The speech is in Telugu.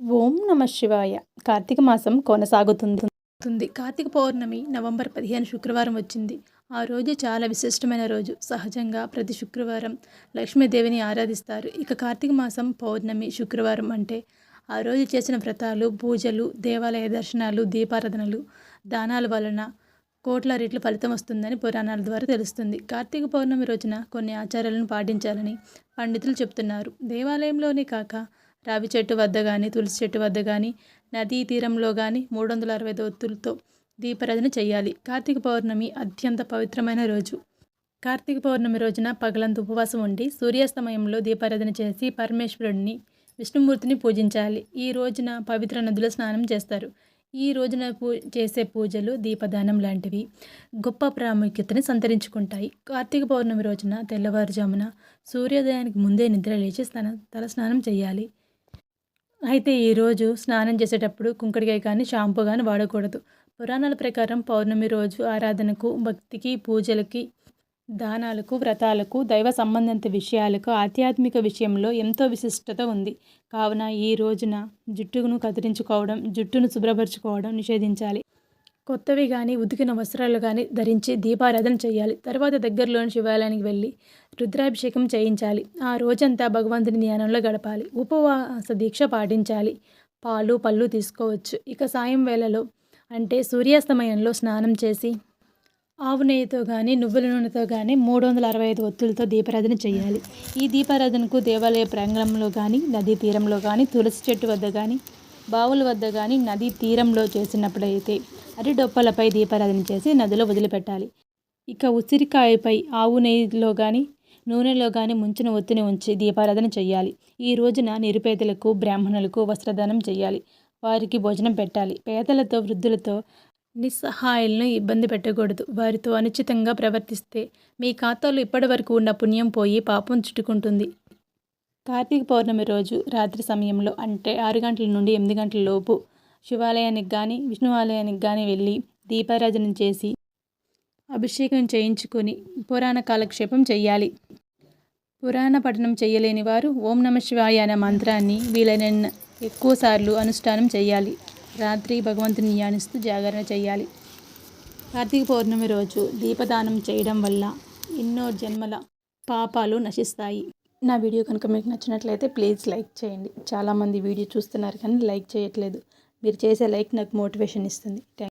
ఓం నమ శివాయ. కార్తీక మాసం కొనసాగుతుంది కార్తీక పౌర్ణమి నవంబర్ పదిహేను శుక్రవారం వచ్చింది. ఆ రోజు చాలా విశిష్టమైన రోజు. సహజంగా ప్రతి శుక్రవారం లక్ష్మీదేవిని ఆరాధిస్తారు. ఇక కార్తీక మాసం పౌర్ణమి శుక్రవారం అంటే ఆ రోజు చేసిన వ్రతాలు పూజలు దేవాలయ దర్శనాలు దీపారాధనలు దానాల వలన కోట్ల రెట్లు ఫలితం వస్తుందని పురాణాల ద్వారా తెలుస్తుంది. కార్తీక పౌర్ణమి రోజున కొన్ని ఆచారాలను పాటించాలని పండితులు చెప్తున్నారు. దేవాలయంలోనే కాక రావి చెట్టు వద్ద కానీ తులసి చెట్టు వద్ద కానీ నదీ తీరంలో కానీ మూడు వందల అరవై ఒత్తులతో దీపారాధన చేయాలి కార్తీక పౌర్ణమి అత్యంత పవిత్రమైన రోజు. కార్తీక పౌర్ణమి రోజున పగలంత ఉపవాసం ఉండి సూర్యాస్తమయంలో దీపారాధన చేసి పరమేశ్వరుడిని విష్ణుమూర్తిని పూజించాలి. ఈ రోజున పవిత్ర నదుల స్నానం చేస్తారు. ఈ రోజున పూ చేసే పూజలు దీపదానం లాంటివి గొప్ప ప్రాముఖ్యతని సంతరించుకుంటాయి. కార్తీక పౌర్ణమి రోజున తెల్లవారుజామున సూర్యోదయానికి ముందే నిద్ర లేచి స్నానం తల స్నానం చేయాలి అయితే ఈరోజు స్నానం చేసేటప్పుడు కుంకుడికాయ కానీ షాంపూ కానీ వాడకూడదు. పురాణాల ప్రకారం పౌర్ణమి రోజు ఆరాధనకు భక్తికి పూజలకి దానాలకు వ్రతాలకు దైవ సంబంధిత విషయాలకు ఆధ్యాత్మిక విషయంలో ఎంతో విశిష్టత ఉంది. కావున ఈ రోజున జుట్టును కత్తిరించుకోవడం జుట్టును శుభ్రపరచుకోవడం నిషేధించాలి. కొత్తవి కానీ ఉతికిన వస్త్రాలు కానీ ధరించి దీపారాధన చేయాలి. తర్వాత దగ్గరలోని శివాలయానికి వెళ్ళి రుద్రాభిషేకం చేయించాలి. ఆ రోజంతా భగవంతుని ధ్యానంలో గడపాలి. ఉపవాస దీక్ష పాటించాలి. పాలు పళ్ళు తీసుకోవచ్చు. ఇక సాయం వేళలో అంటే సూర్యాస్తమయంలో స్నానం చేసి ఆవు నెయ్యితో కానీ నువ్వుల నూనెతో కానీ మూడు వందల అరవై ఐదు ఒత్తులతో దీపారాధన చేయాలి. ఈ దీపారాధనకు దేవాలయ ప్రాంగణంలో కానీ నదీ తీరంలో కానీ తులసి చెట్టు వద్ద కానీ బావుల వద్ద కానీ నదీ తీరంలో చేసినప్పుడైతే అరిడొప్పలపై దీపారాధన చేసి నదిలో వదిలిపెట్టాలి. ఇక ఉసిరికాయపై ఆవు నెయ్యిలో కానీ నూనెలో కానీ ముంచిన ఒత్తిని ఉంచి దీపారాధన చేయాలి ఈ రోజున నిరుపేదలకు బ్రాహ్మణులకు వస్త్రదానం చేయాలి వారికి భోజనం పెట్టాలి. పేదలతో వృద్ధులతో నిస్సహాయాలను ఇబ్బంది పెట్టకూడదు. వారితో అనుచితంగా ప్రవర్తిస్తే మీ ఖాతాలో ఇప్పటి వరకు ఉన్న పుణ్యం పోయి పాపం చుట్టుకుంటుంది. కార్తీక పౌర్ణమి రోజు రాత్రి సమయంలో అంటే ఆరు గంటల నుండి ఎనిమిది గంటల లోపు శివాలయానికి కానీ విష్ణు ఆలయానికి కానీ వెళ్ళి దీపారాధన చేసి అభిషేకం చేయించుకొని పురాణ కాలక్షేపం చేయాలి పురాణ పఠనం చేయలేని వారు ఓం నమ శివాయ అనే మంత్రాన్ని వీలైన ఎక్కువసార్లు అనుష్ఠానం చేయాలి రాత్రి భగవంతుని ధ్యానిస్తూ జాగరణ చేయాలి కార్తీక పౌర్ణమి రోజు దీపదానం చేయడం వల్ల ఎన్నో జన్మల పాపాలు నశిస్తాయి. నా వీడియో కనుక మీకు నచ్చినట్లయితే ప్లీజ్ లైక్ చేయండి. చాలామంది వీడియో చూస్తున్నారు కానీ లైక్ చేయట్లేదు. మీరు చేసే లైక్ నాకు మోటివేషన్ ఇస్తుంది. థ్యాంక్